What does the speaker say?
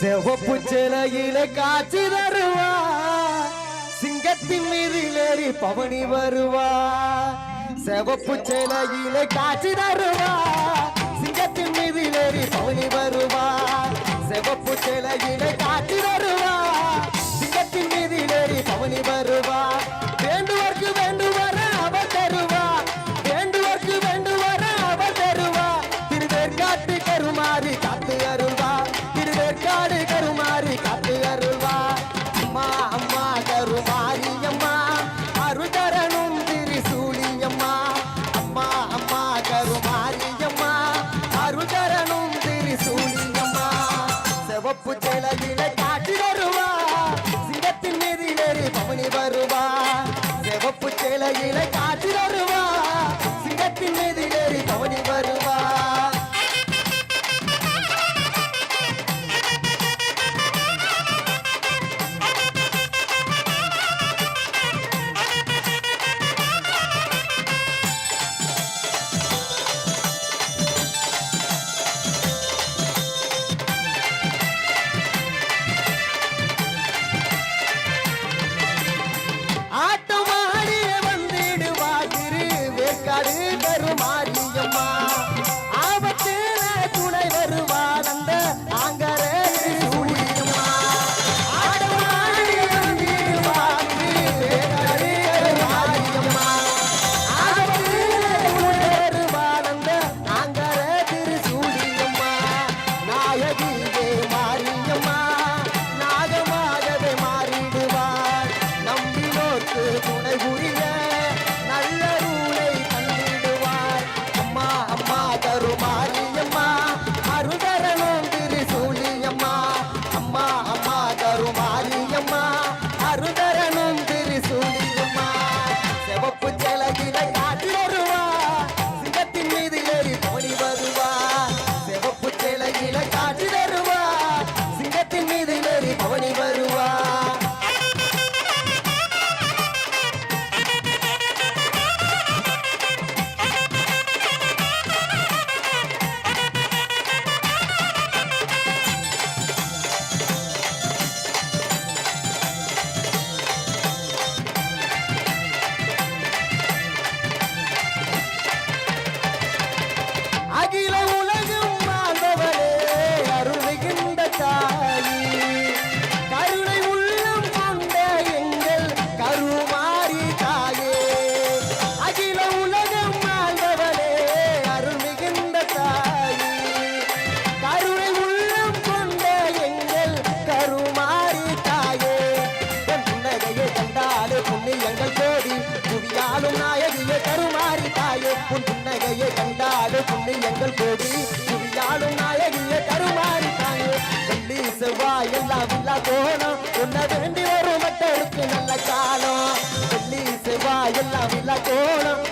செவப்பு சிலையில காட்சி தருவா. சிங்கத்தின் மீதிலேறி பவனி வருவா. செவப்பு சிலையில காட்சி தருவா. சிங்கத்தின் மீதிலேறி பவனி வருவா. செவப்பு சிலையில எங்கள் கோடி. புவியாலும் நாயகியே தருமாறி தாயே. உன் புன்னகையை கண்டாலே புண்ணு எங்கள் கோடி. புவியாலும் நாயகியே தருமாறி தாயே. வெள்ளி செவ்வாய் எல்லாம் இல்லா கோணம். உன்னை வேண்டி வரும் மட்டருக்கு நல்ல காலம். வெள்ளி செவ்வாய் எல்லாம் இல்லா கோணம்.